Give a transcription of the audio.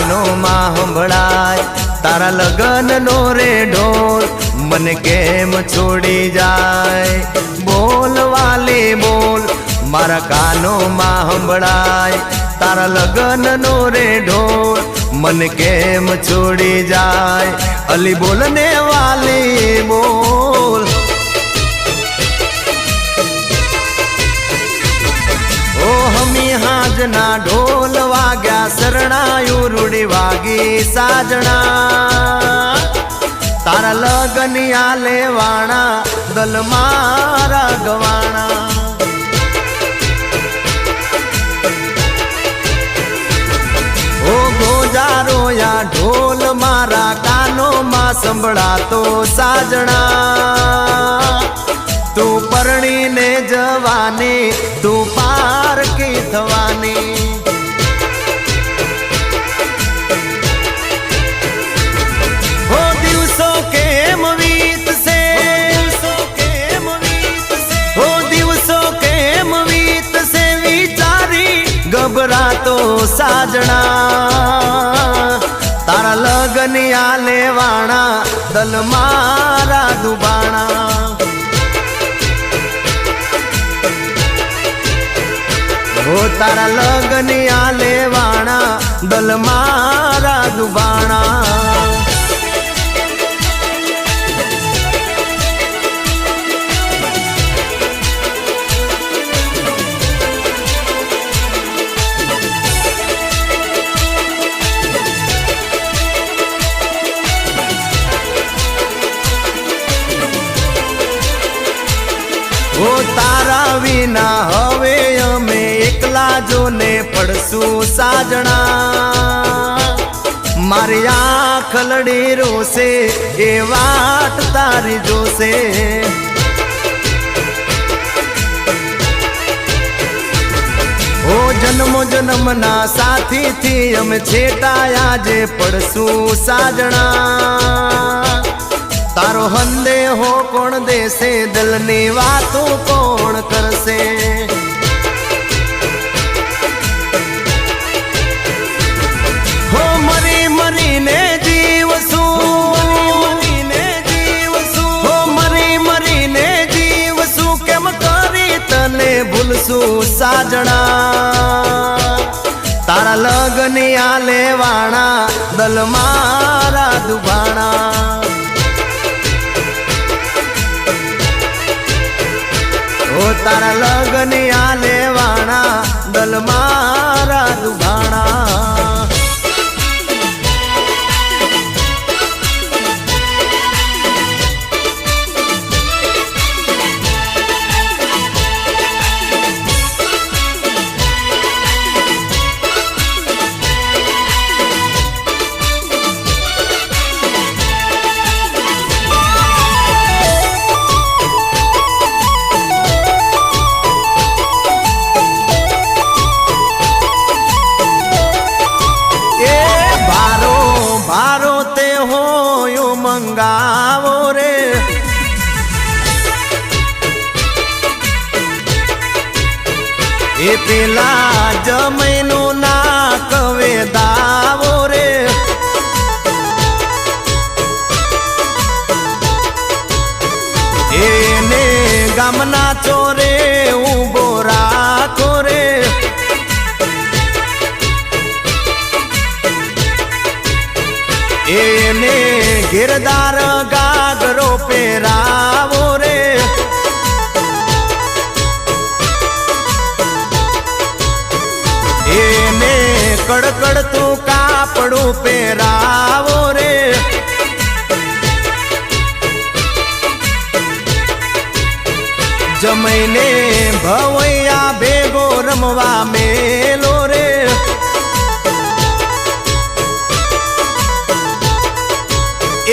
કાનોમાં સંભળાય તારા લગન નો રે ઢોલ મને કેમ છોડી જાય? બોલ વાલે બોલ, મારા કાનોમાં સંભળાય તારા લગન નો રે ઢોલ મને કેમ છોડી જાય? અલી બોલને વાલી બોલ. ઓ હમી હાજના ઢોલ શરણાયુ રૂડી વાગી સાજણા. તારા લગનિયા લેવાણા દલ મારા ગવાણા. ઓ ગોજારો યા ઢોલ મારા, કાનોમાં સંભળાતો સાજણા. ગભરાતો સાજણા. તારા લગન આલે વાણા, દલ મારા દુબાણા. હો તારા લગન આલે વાણા, દલ મારા દુબાણા. ઓ તારા વિના હવે અમે એકલા જોને પડશું સાજણા. મારી આ ખલડી રોશે, એ વાટ તારી જોશે. ઓ જન્મો જન્મના સાથીથી અમે છેટાયા જે પડશું સાજણા. તારો હો કોણ દેશે? દિલની વાતો કોણ કરશે? હો મરી મરીને જીવશું. હો મરી મરીને જીવશું. કેમ કરી તને ભૂલશું સાજણા? તારા લગનિયા લેવાણા દલ મારા દુભાણા. તારા લગન આ લેવાણા દલ મંગાવો રે. એ પેલા જમૈનું ના કવે દાવો રે. એને ગામના ચોરે એને ગિરદાર ગાગરો પહેરાવો રે. એને કડકડતું કાપડું પહેરાવો રે. જમઈને ભવે